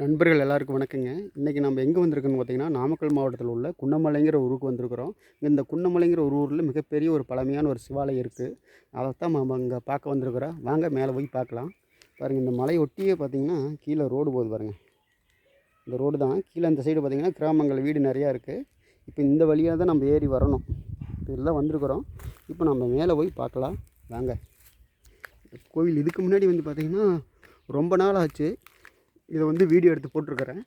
நண்பர்கள் எல்லாருக்கும் வணக்கங்க. இன்றைக்கி நம்ம எங்கே வந்திருக்கோன்னு பார்த்தீங்கன்னா நாமக்கல் மாவட்டத்தில் உள்ள குன்னமலைங்கிற ஊருக்கு வந்திருக்கிறோம். இந்த குன்னமலைங்கிற ஒரு ஊரில் மிகப்பெரிய ஒரு பழமையான ஒரு சிவாலயம் இருக்குது அதைத்தான் நம்ம அங்கே பார்க்க வந்திருக்கிறோம். வாங்க மேலே போய் பார்க்கலாம். பாருங்கள் இந்த மலை ஒட்டியே பார்த்தீங்கன்னா கீழே ரோடு போகுது பாருங்கள் இந்த ரோடு தான். கீழே இந்த சைடு பார்த்திங்கன்னா கிராமங்கள் வீடு நிறையா இருக்குது இப்போ இந்த வழியாக தான் நம்ம ஏறி வரணும். இப்போ தான் வந்திருக்கிறோம். இப்போ நம்ம மேலே போய் பார்க்கலாம். வாங்க. கோவில் இதுக்கு முன்னாடி வந்து பார்த்திங்கன்னா ரொம்ப நாள் ஆச்சு இதை வந்து வீடியோ எடுத்து போட்டிருக்கிறேன்.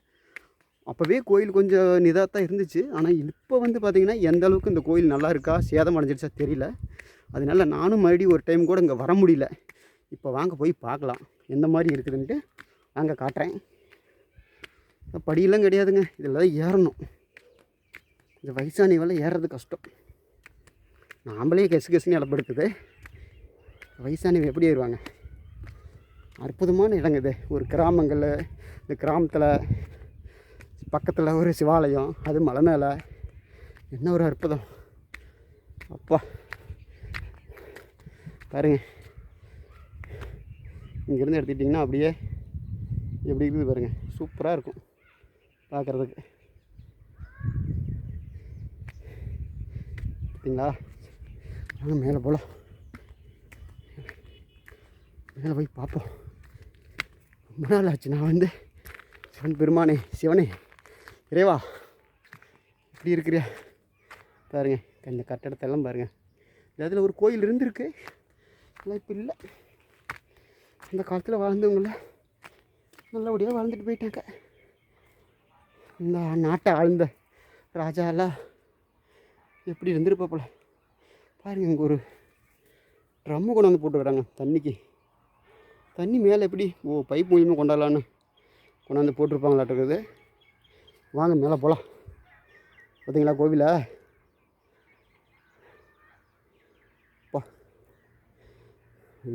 அப்போவே கோயில் கொஞ்சம் இதாக தான் இருந்துச்சு. ஆனால் இப்போ வந்து பார்த்திங்கன்னா எந்த அளவுக்கு இந்த கோயில் நல்லா இருக்கா சேதம் அடைஞ்சிருச்சா தெரியல. அதனால நானும் மறுபடியும் ஒரு டைம் கூட இங்கே வர முடியல. இப்போ வாங்க போய் பார்க்கலாம் எந்த மாதிரி இருக்குதுன்ட்டு வாங்க காட்டுறேன். படியெல்லாம் கிடையாதுங்க. இதில் தான் ஏறணும். இந்த வயசானவெல்லாம் ஏறுறது கஷ்டம். நாமளே கெசு கெசுன்னு இலப்படுத்துது வயசானவங்க எப்படி ஏறுவாங்க? அற்புதமான இடங்க இது. ஒரு கிராமங்களில் இந்த கிராமத்தில் பக்கத்தில் ஒரு சிவாலயம் அது மலை மேலே. என்ன ஒரு அற்புதம். அப்பா. பாருங்க. இங்கேருந்து எடுத்துக்கிட்டிங்கன்னா அப்படியே எப்படி இருக்குது பாருங்கள் சூப்பராக இருக்கும் பார்க்குறதுக்கு பார்த்தீங்களா வாங்க மேலே போகலாம் மேலே போய் பார்ப்போம். ரொம்ப நாள் ஆச்சு நான் வந்து சிவன் பெருமானே சிவனே இறைவா இப்படி இருக்கிறியா? பாருங்க இந்த கட்டடத்தெல்லாம் பாருங்கள் இந்த அதில் ஒரு கோயில் இருந்திருக்கு. இல்லை இப்போ இல்லை. அந்த காலத்தில் வாழ்ந்தவங்கள நல்லபடியாக வாழ்ந்துட்டு போயிட்டாங்க. இந்த நாட்டை ஆழ்ந்த ராஜாலாம் எப்படி இருந்திருப்பா போல. பாருங்கள் இங்கே ஒரு ட்ரம்மு கொண்டு வந்து போட்டுக்கிறாங்க தண்ணிக்கு. தண்ணி மேலே எப்படி? ஓ பைப் மூலியமாக கொண்டாடலான்னு கொண்டாந்து போட்டிருப்பாங்களாட்டுருக்குது வாங்க மேலே போகலாம் பார்த்தீங்களா கோவிலை? அப்பா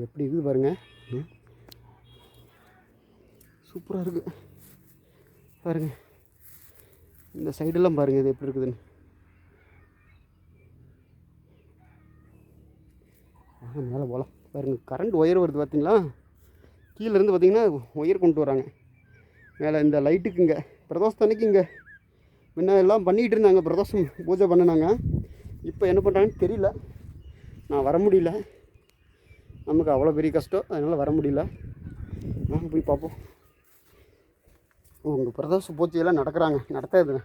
எப்படி இருக்குது பாருங்கள் சூப்பராக இருக்குது பாருங்கள் இந்த சைடெல்லாம் பாருங்கள் இது எப்படி இருக்குதுன்னு. வாங்க மேலே போகலாம் பாருங்கள் கரண்ட் ஒயர் வருது பார்த்தீங்களா? கீழேருந்து பார்த்திங்கன்னா பார்த்தீங்கன்னா ஒயர் கொண்டு வராங்க. மேலே இந்த லைட்டுக்கு இங்கே பிரதோஷம் அன்னைக்கு இங்கே. முன்ன எல்லாம் பண்ணிகிட்டு இருந்தாங்க பிரதோஷம் பூஜை பண்ணினாங்க. இப்போ என்ன பண்ணுறாங்கன்னு தெரியல. நான் வர முடியல. நமக்கு அவ்வளோ பெரிய கஷ்டம் அதனால் வர முடியல. வாங்க போய் பார்ப்போம். உங்கள் பிரதோஷ பூஜையெல்லாம் நடக்கிறாங்க. நடத்தாது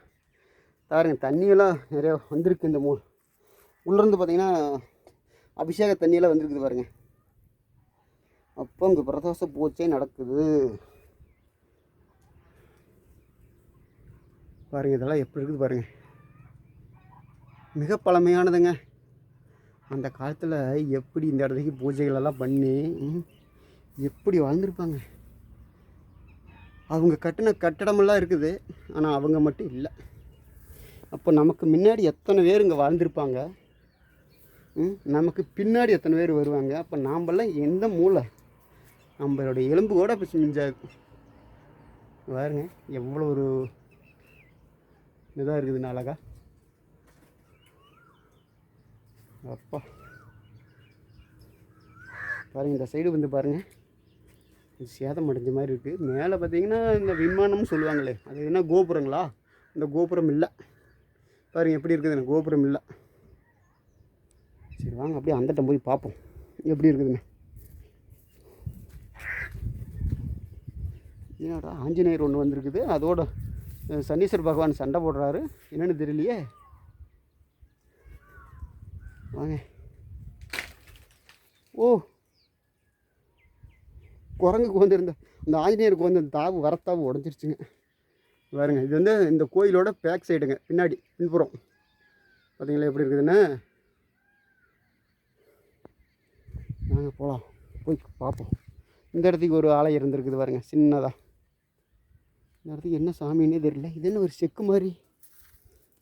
பாருங்க தண்ணியெல்லாம் நிறையா வந்திருக்கு இந்த மூ உள்ளேருந்து பார்த்தீங்கன்னா அபிஷேக தண்ணியெல்லாம் வந்திருக்குது பாருங்கள் அப்போ அங்கே பிரதோஷ பூஜை நடக்குது. பாருங்கள் இதெல்லாம் எப்படி இருக்குது பாருங்கள் மிக பழமையானதுங்க. அந்த காலத்தில் எப்படி இந்த இடத்துக்கு பூஜைகளெல்லாம் பண்ணி எப்படி வாழ்ந்திருப்பாங்க. அவங்க கட்டின கட்டடமெல்லாம் இருக்குது ஆனால் அவங்க மட்டும் இல்லை. அப்போ நமக்கு முன்னாடி எத்தனை பேர் இங்கே வாழ்ந்திருப்பாங்க? நமக்கு பின்னாடி எத்தனை பேர் வருவாங்க? அப்போ நாமெல்லாம் எந்த மூளை நம்மளுடைய எலும்பு கூட பிசு மிஞ்சாது பாருங்க எவ்வளோ ஒரு இதாக இருக்குதுண்ணா அழகா. அப்பா. பாருங்கள் இந்த சைடு வந்து பாருங்கள் சேதம் அடைஞ்ச மாதிரி இருக்குது மேலே பார்த்தீங்கன்னா இந்த விமானம்னு சொல்லுவாங்களே அது என்ன கோபுரங்களா? இந்த கோபுரம் இல்லை. பாருங்க எப்படி இருக்குதுண்ணே கோபுரம் இல்லை. சரி வாங்க அப்படியே அந்தட்டம் போய் பார்ப்போம். எப்படி இருக்குதுண்ணே என்னடா ஆஞ்சநேயர் ஒன்று வந்திருக்குது. அதோட சனீஸ்வர் பகவான் சண்டை போடுறாரு. என்னென்னு தெரியலையே? வாங்க. ஓ குரங்குக்கு வந்திருந்த இந்த ஆஞ்சநேயருக்கு வந்து தாவு வரத்தாவு உடஞ்சிருச்சுங்க. பாருங்க இது வந்து இந்த கோயிலோட பேக் சைடுங்க. பின்னாடி பின்புறம். பார்த்தீங்களா எப்படி இருக்குதுன்னு? வாங்க போகலாம் போய் பார்ப்போம் இந்த இடத்துக்கு ஒரு ஆலை இருந்திருக்குது பாருங்க சின்னதாக இந்த இடத்துக்கு என்ன சாமின்னே தெரியல. இது என்ன ஒரு செக்கு மாதிரி?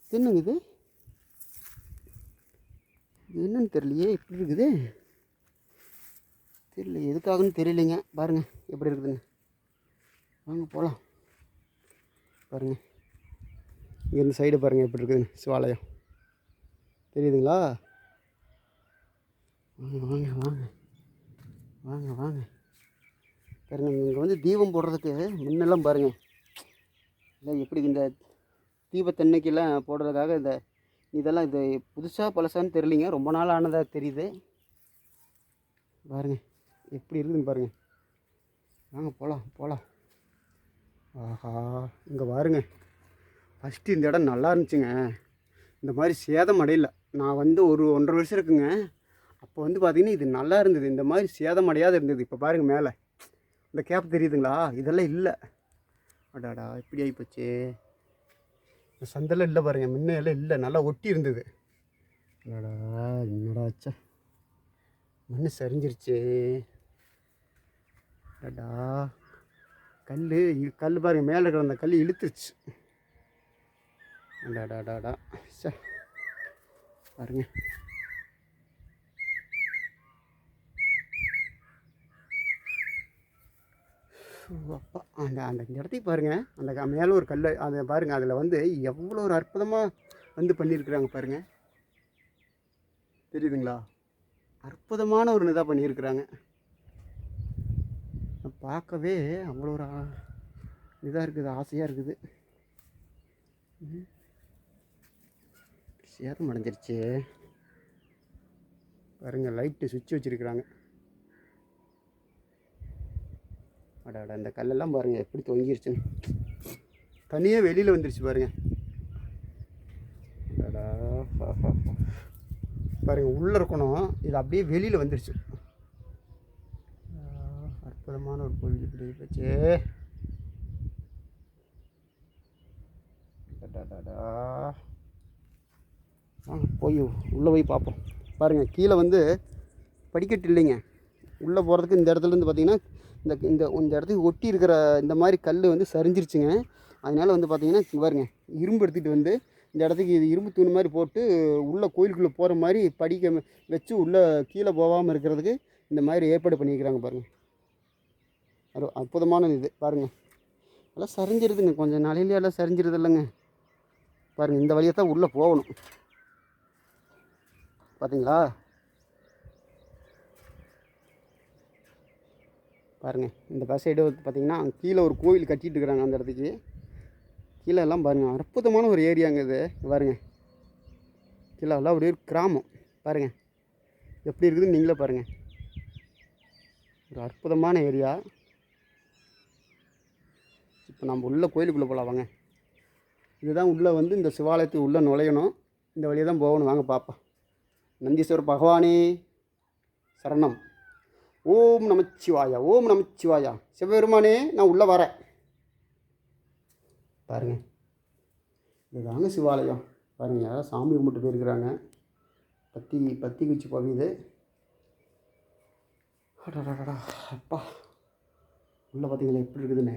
இது என்னங்க இது? இது என்னன்னு தெரியலையே. எப்படி இருக்குது? தெரியல. எதுக்காகன்னு தெரியலைங்க. பாருங்கள் எப்படி இருக்குதுன்னு வாங்க போகலாம் பாருங்கள் இங்கேருந்து இந்த சைடு பாருங்கள் எப்படி இருக்குதுன்னு. சிவாலயம். தெரியுதுங்களா? வாங்க வாங்க வாங்க. வாங்க வாங்க. பாருங்க இங்கே வந்து தீபம் போடுறதுக்கு முன்னெல்லாம் பாருங்கள் இல்லை எப்படி இந்த தீபத்தன்னைக்கெல்லாம் போடுறதுக்காக இந்த இதெல்லாம் இது புதுசாக பழசான்னு தெரியலிங்க. ரொம்ப நாள் ஆனதாக தெரியுது. பாருங்க எப்படி இருக்குதுன்னு பாருங்கள் வாங்க போகலாம் போகலாம் ஆஹா இங்கே பாருங்க. ஃபஸ்ட்டு இந்த இடம் நல்லா இருந்துச்சுங்க. இந்த மாதிரி சேதம் அடையல. நான் வந்து ஒரு ஒன்றரை வருஷம் இருக்குங்க. அப்போ வந்து பார்த்தீங்கன்னா இது நல்லா இருந்தது. இந்த மாதிரி சேதம் அடையாத இருந்தது. இப்போ பாருங்கள் மேலே. இந்த கேப் தெரியுதுங்களா? இதெல்லாம் இல்லை. அடாடா இப்படி ஆகிப்போச்சு சந்தெல்லாம் இல்லை பாருங்கள் முன்ன எல்லாம் இல்லை நல்லா ஒட்டி இருந்தது. அடாடா என்னடா ஆச்சா. மண் சரிஞ்சிருச்சு. அடடா. கல் கல் பாருங்க மேலே இருக்கிற அந்த கல் இழுத்துருச்சு. அடாடாடாடா சே. பாருங்க. அப்பா அந்த அந்த இடத்துக்கு பாருங்கள் அந்த மேலே ஒரு கல் அதை பாருங்கள் அதில் வந்து எவ்வளோ ஒரு அற்புதமாக வந்து பண்ணியிருக்கிறாங்க பாருங்கள் தெரியுதுங்களா? அற்புதமான ஒரு இதாக பண்ணியிருக்கிறாங்க. பார்க்கவே அவ்வளோ ஒரு இதாக இருக்குது ஆசையாக இருக்குது. சேதம் அடைஞ்சிருச்சு. பாருங்கள் லைட்டு சுவிட்ச் வச்சுருக்குறாங்க. அடாடா இந்த கல்லெல்லாம் பாருங்கள் எப்படி தொங்கிருச்சுன்னு. தனியாக வெளியில் வந்துருச்சு பாருங்கள் பாருங்க உள்ளே இருக்கணும். இது அப்படியே வெளியில் வந்துருச்சு. அற்புதமான ஒரு கோவில் இப்படி போச்சு. வாங்க போய் உள்ளே போய் பார்ப்போம். பாருங்கள் கீழே வந்து படிக்கட்டு இல்லைங்க. உள்ளே போகிறதுக்கு இந்த இடத்துல இருந்து பார்த்தீங்கன்னா இந்த இந்த இந்த இடத்துக்கு ஒட்டி இருக்கிற இந்த மாதிரி கல் வந்து சரிஞ்சிருச்சுங்க. அதனால் வந்து பார்த்தீங்கன்னா பாருங்க இரும்பு எடுத்துகிட்டு வந்து இந்த இடத்துக்கு இது இரும்பு தூண் மாதிரி போட்டு உள்ளே கோயிலுக்குள்ளே போகிற மாதிரி படிக்க வச்சு உள்ளே கீழே போகாமல் இருக்கிறதுக்கு இந்த மாதிரி ஏற்பாடு பண்ணியிருக்கிறாங்க பாருங்கள் அது அற்புதமான இது பாருங்கள் எல்லாம் சரிஞ்சிருதுங்க. கொஞ்சம் நாளையிலே எல்லாம் சரிஞ்சிருது இல்லைங்க. பாருங்கள் இந்த வழியை தான் உள்ளே போகணும். பார்த்தீங்களா பாருங்கள் இந்த பஸ் சைடு பார்த்திங்கன்னா பார்த்தீங்கன்னா கீழே ஒரு கோவில் கட்டிகிட்டு இருக்கிறாங்க அந்த இடத்துக்கு. கீழே எல்லாம் பாருங்கள் அற்புதமான ஒரு ஏரியாங்க இது. பாருங்கள் கீழே எல்லாம் அப்படியே ஒரு கிராமம். பாருங்கள் எப்படி இருக்குதுன்னு நீங்களே பாருங்கள் ஒரு அற்புதமான ஏரியா இப்போ நம்ம உள்ள கோயிலுக்குள்ளே போகலாம் வாங்க. இதுதான் உள்ளே வந்து இந்த சிவாலயத்துக்கு உள்ளே நுழையணும். இந்த வழியை தான் போகணும் வாங்க பாப்பா நந்தீஸ்வரர் பகவானே சரணம். ஓம் நமச்சிவாயா ஓம் நமச்சிவாயா. சிவபெருமானே நான் உள்ளே வரேன். பாருங்கள் இதுதாங்க சிவாலயம். பாருங்க சாமி கும்பிட்டு போயிருக்கிறாங்க. பத்தி பத்தி குச்சி பவியுது அடடடடா அப்பா. உள்ளே பார்த்தீங்களா எப்படி இருக்குதுன்னு?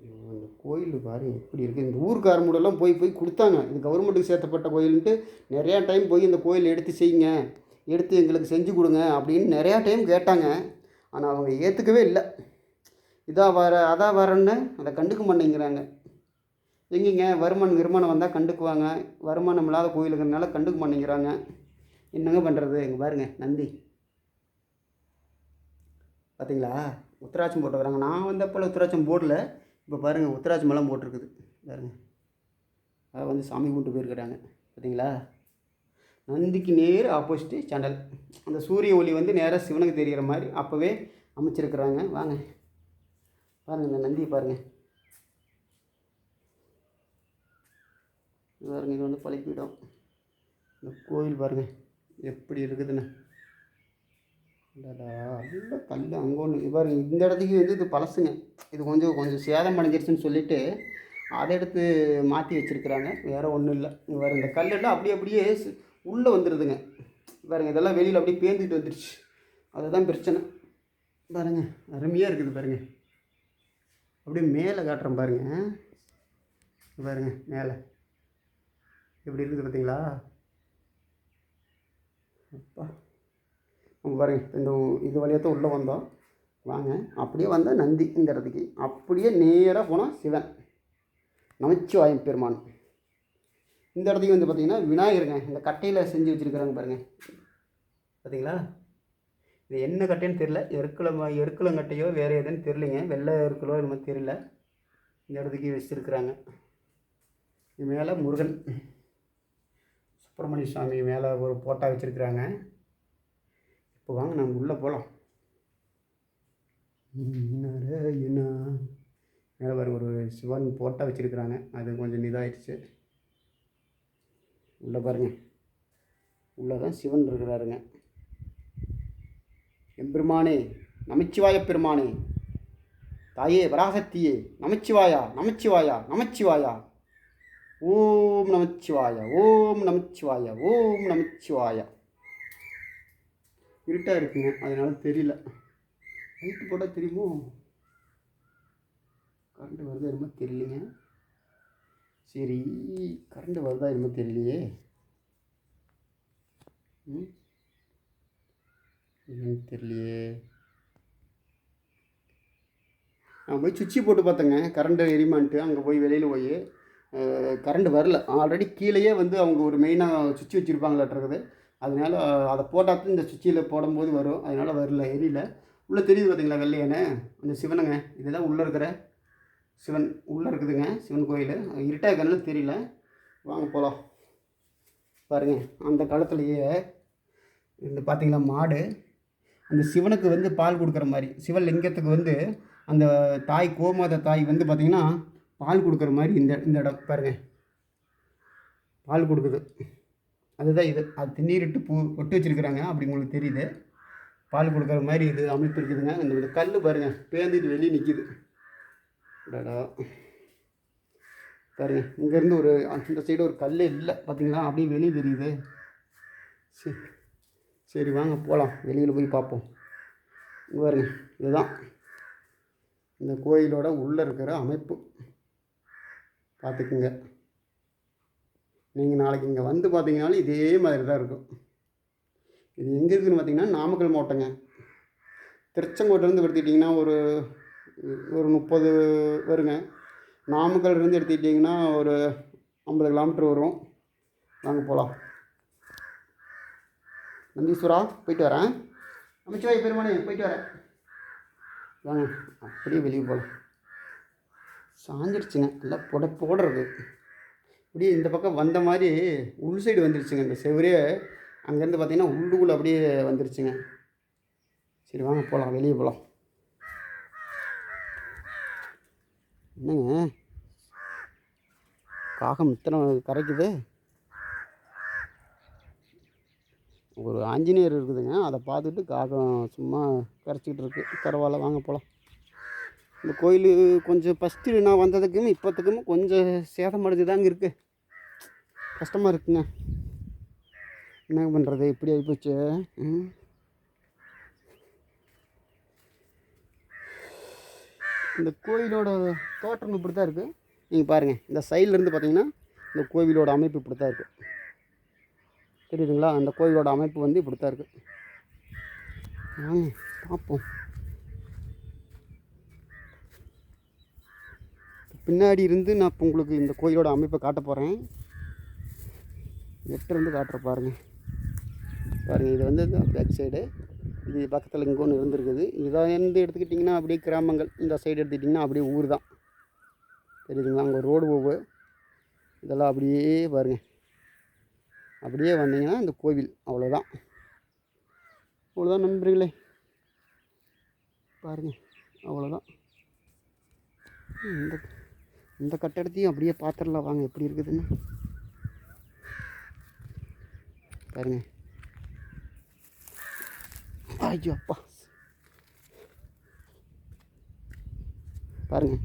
ஐயோ, இந்த கோயில் பாரு எப்படி இருக்குது இந்த ஊர்க்காரமுடெல்லாம் போய் போய் கொடுத்தாங்க. இது கவர்மெண்ட்டுக்கு சேர்த்தப்பட்ட கோயில்ன்ட்டு நிறையா டைம் போய் இந்த கோயில் எடுத்து செய்யுங்க. எடுத்து எங்களுக்கு செஞ்சு கொடுங்க அப்படின்னு நிறையா டைம் கேட்டாங்க. ஆனால் அவங்க ஏற்றுக்கவே இல்லை. இதாக வர அதான் வரேன்னு அதை கண்டுக்க மாட்டேங்கிறாங்க. எங்கேங்க வருமானம் வருமானம் வந்தால் கண்டுக்குவாங்க. வருமானம் இல்லாத கோயிலுங்கிறனால கண்டுக்க மாட்டேங்கிறாங்க. என்னங்க பண்ணுறது இங்கே பாருங்க நந்தி. பார்த்தீங்களா உத்தராட்சம் போட்டுக்கிறாங்க நான் வந்தப்போல் உத்தராட்சம் போடல. இப்போ பாருங்கள் உத்தராட்சம் எல்லாம் போட்டிருக்குது. பாருங்க. அதை வந்து சாமி கும்பிட்டு போயிருக்கிறாங்க. பார்த்தீங்களா நந்திக்கு நேர் ஆப்போசிட்டு சண்டல் அந்த சூரிய ஒளி வந்து நேராக சிவனுக்கு தெரிகிற மாதிரி அப்போவே அமைச்சிருக்கிறாங்க. வாங்க. பாருங்கள் இந்த நந்தியை பாருங்கள் பாருங்கள் பாருங்க இது வந்து பழிப்பிடம் இந்த கோயில் பாருங்கள் எப்படி இருக்குதுன்னு. நல்ல கல் அங்கே ஒன்று பாருங்க இந்த இடத்துக்கு வந்து இது பழசுங்க. இது கொஞ்சம் கொஞ்சம் சேதம் அடைஞ்சிருச்சுன்னு சொல்லிட்டு அதை எடுத்து மாற்றி வச்சுருக்குறாங்க. வேறு ஒன்றும் இல்லை. இங்கே இந்த கல்லெல்லாம் அப்படியே அப்படியே உள்ளே வந்துடுதுங்க பாருங்கள் இதெல்லாம் வெளியில் அப்படியே பேந்துட்டு வந்துடுச்சு அதுதான் பிரச்சனை. பாருங்க அருமையாக இருக்குது பாருங்கள் அப்படியே மேலே காட்டுறேன் பாருங்கள் பாருங்கள் மேலே. எப்படி இருக்குது பார்த்தீங்களா? அப்பா. பாருங்கள் இந்த இது வழியாக தான் உள்ளே வந்தோம். வாங்க அப்படியே வந்தால் நந்தி இந்த இடத்துக்கு. அப்படியே நேராக போனால் சிவன். நமச்சிவாயம் பெருமான். இந்த இடத்துக்கு வந்து பார்த்தீங்கன்னா விநாயகருங்க. இந்த கட்டையில் செஞ்சு வச்சுருக்குறாங்க பாருங்கள் பார்த்தீங்களா? இது என்ன கட்டைன்னு தெரில எருக்கலை எருக்குளங்கட்டையோ வேறு எதுன்னு தெரிலிங்க வெள்ளை எருக்கலோ என்னமோ தெரியல. இந்த இடத்துக்கு வச்சுருக்குறாங்க. இது மேலே முருகன். சுப்பிரமணிய சுவாமி மேலே ஒரு போட்டா வச்சுருக்குறாங்க. இப்போ வாங்க நம்ம உள்ளே போகலாம் மேலே வர ஒரு சிவன் போட்டா வச்சுருக்குறாங்க. அது கொஞ்சம் இதாகிடுச்சு உள்ளே பாருங்க. உள்ளே தான் சிவன் இருக்கிறாருங்க. எம்பெருமானே நமச்சிவாய பெருமானே தாயே வராசக்தியே நமச்சிவாயா நமச்சிவாயா நமச்சிவாயா. ஓம் நமச்சிவாயா ஓம் நமச்சிவாயா ஓம் நமச்சிவாயா. இருட்டாக இருக்குங்க அதனால தெரியல. லைட்டு போட்டால் தெரியுமோ? கரண்ட் வருது என்னமோ தெரியலைங்க. சரி கரண்ட் வருதா என்னமோ தெரியலையே. ம்? என்னன்னு தெரியலையே. நான் போய் சுவிட்சு போட்டு பார்த்தேங்க. கரண்ட்டு எரிமான்ட்டு அங்கே போய் வெளியில் போய் கரண்ட் வரல. ஆல்ரெடி கீழேயே வந்து அவங்க ஒரு மெயினாக சுவிட்ச் வச்சுருப்பாங்களாட்டிருக்குது அதனால் அதை போட்டால் இந்த சுவிட்சில் போடும்போது வரும். அதனால் வரல எரியல. உள்ளே தெரியுது பார்த்தீங்களா வெள்ளையானே? அந்த சிவனுங்க. இதுதான் உள்ளே இருக்கிற சிவன் உள்ளே இருக்குதுங்க சிவன் கோயில். இருட்டாக கண்ணில் தெரியல. வாங்க போகலாம் பாருங்க அந்த காலத்துலேயே இந்த பார்த்திங்களா மாடு அந்த சிவனுக்கு வந்து பால் கொடுக்குற மாதிரி சிவலிங்கத்துக்கு வந்து அந்த தாய் கோமாத தாய் வந்து பார்த்திங்கன்னா பால் கொடுக்குற மாதிரி இந்த இந்த இடம் பாருங்கள் பால் கொடுக்குது. அதுதான் இது. அது திண்ணீரிட்டு பூ ஒட்டு வச்சுருக்குறாங்க. அப்படி உங்களுக்கு தெரியுது. பால் கொடுக்குற மாதிரி இது அமைப்பு இருக்குதுங்க. அந்த இந்த கல் பாருங்கள் பேந்துட்டு வெளியே நிற்கிது டடா பாருங்க இங்கேருந்து ஒரு அந்த சைடு ஒரு கல் இல்லை பார்த்தீங்களா அப்படியே வெளியே தெரியுது. சரி சரி வாங்க போகலாம் வெளியில் போய் பார்ப்போம். பாருங்க இதுதான். இந்த கோயிலோட உள்ளே இருக்கிற அமைப்பு. பார்த்துக்குங்க. நீங்கள் நாளைக்கு இங்கே வந்து பார்த்தீங்கனாலும் இதே மாதிரி தான் இருக்கும். இது எங்கே இருக்குதுன்னு பார்த்தீங்கன்னா நாமக்கல் மாவட்டங்க. திருச்செங்கோட்டிலேருந்து எடுத்துக்கிட்டிங்கன்னா ஒரு ஒரு முப்பது வருங்க. நாமக்கல்லேருந்து எடுத்துக்கிட்டிங்கன்னா ஒரு ஐம்பது கிலோமீட்டர் வரும். வாங்க போகலாம் நந்தீஸ்வரா போயிட்டு வரேன். அமைச்சவாய் பெருமானே போயிட்டு வரேன். வாங்க அப்படியே வெளியே போகலாம் சாஞ்சிருச்சுங்க. நல்லா புட போடுறது அப்படியே இந்த பக்கம் வந்த மாதிரி உள் சைடு வந்துருச்சுங்க. இந்த செவரே அங்கேருந்து பார்த்தீங்கன்னா உள்ளுக்குள்ளே அப்படியே வந்துருச்சுங்க. சரி வாங்க போகலாம் வெளியே போகலாம் என்னங்க? காகம் இத்தனை கரைக்குது. ஒரு ஆஞ்சநேயர் இருக்குதுங்க. அதை பார்த்துட்டு காகம் சும்மா கரைச்சிக்கிட்டு இருக்கு. பரவாயில்ல வாங்க போகலாம் இந்த கோயில் கொஞ்சம் ஃபஸ்ட்டு நான் வந்ததுக்கும் இப்போத்துக்கும் கொஞ்சம் சேதமடைஞ்சு தாங்க இருக்குது கஷ்டமாக இருக்குங்க. என்ன பண்ணுறது இப்படி ஆகிப்போச்சு ம். இந்த கோயிலோட தோற்றம் இப்படி தான் இருக்குது நீங்கள் பாருங்கள் இந்த சைட்லேருந்து இருந்து பார்த்தீங்கன்னா இந்த கோவிலோட அமைப்பு இப்படி தான் இருக்குது தெரியுதுங்களா? அந்த கோவிலோட அமைப்பு வந்து இப்படி தான் இருக்குது வாங்க பார்ப்போம். பின்னாடி இருந்து நான் இப்போ உங்களுக்கு இந்த கோயிலோட அமைப்பை காட்ட போகிறேன் எட்டு இருந்து காட்டுற பாருங்கள் பாருங்கள் இது வந்து பேக் சைடு இது பக்கத்தில் இங்கே ஒன்று இருந்திருக்குது. இதை இருந்து எடுத்துக்கிட்டிங்கன்னா அப்படியே கிராமங்கள். இந்த சைடு எடுத்துக்கிட்டிங்கன்னா அப்படியே ஊர் தான் தெரியுதுங்களா? அங்கே ரோடு போகு இதெல்லாம் அப்படியே பாருங்கள் அப்படியே வந்தீங்கன்னா இந்த கோவில். அவ்வளோதான் அவ்வளோதான் நண்பர்களே. பாருங்கள் அவ்வளோதான் இந்த இந்த கட்டடத்தையும் அப்படியே பார்த்துடலாம் வாங்க எப்படி இருக்குதுன்னு. பாருங்கள் ஐயோ அப்பா பாருங்கள்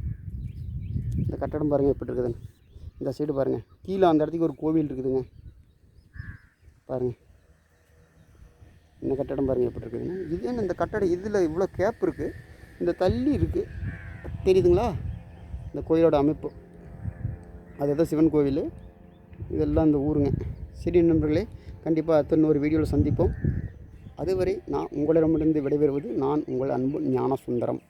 இந்த கட்டடம் பாருங்கள் எப்படி இருக்குதுன்னு. இந்த சைடு பாருங்கள் கீழே அந்த இடத்துக்கு ஒரு கோவில் இருக்குதுங்க. பாருங்கள் இந்த கட்டடம் பாருங்கள் எப்படி இருக்குதுன்னு. இது என்ன இந்த கட்டடம்? இதில் இவ்வளோ கேப் இருக்குது இந்த தள்ளி இருக்குது தெரியுதுங்களா? இந்த கோயிலோட அமைப்பு. அதுதான் சிவன் கோவில். இதெல்லாம் இந்த ஊருங்க. சரி நண்பர்களே கண்டிப்பாக அத்தனை ஒரு வீடியோவில் சந்திப்போம். அதுவரை நான் உங்களிடமிருந்து விடைபெறுவது நான் உங்கள் அன்பு ஞான சுந்தரம்